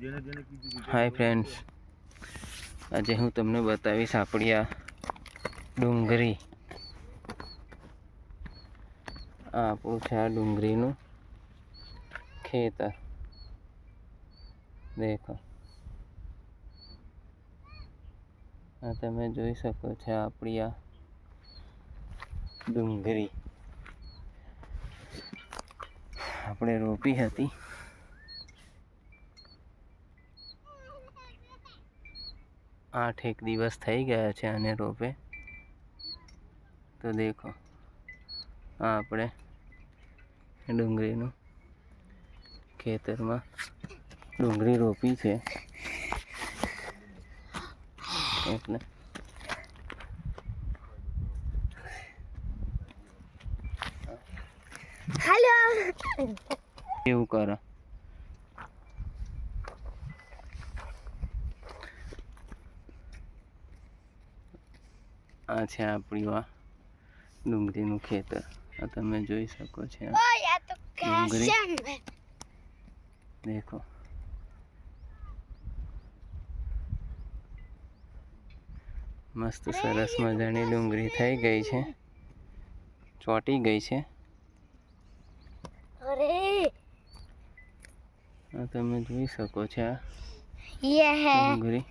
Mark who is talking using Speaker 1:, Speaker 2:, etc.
Speaker 1: Hi friends આજે હું તમને બતાવીશ આપણી આ ડુંગળી આ આપણું છે આ ડુંગળીનું ખેતર. દેખો. આ તમે જોઈ શકો છો આપણી આ ડુંગળી આપણે રોપી હતી. આઠ એક દિવસ થઈ ગયા છે આને રોપે. તો દેખો આ આપણે ડુંગળીનું ખેતરમાં ડુંગળી રોપી છે. એટલે
Speaker 2: હેલો
Speaker 1: એવું કરો. આ છે આપણું આ ડુંગળીનું ખેતર. આ તમે જોઈ શકો છો. ડુંગળી. દેખો. મસ્ત સરસ મજાની ડુંગળી થઈ ગઈ છે. ચોટી ગઈ છે. આ તમે જોઈ શકો છો આ ડુંગળી.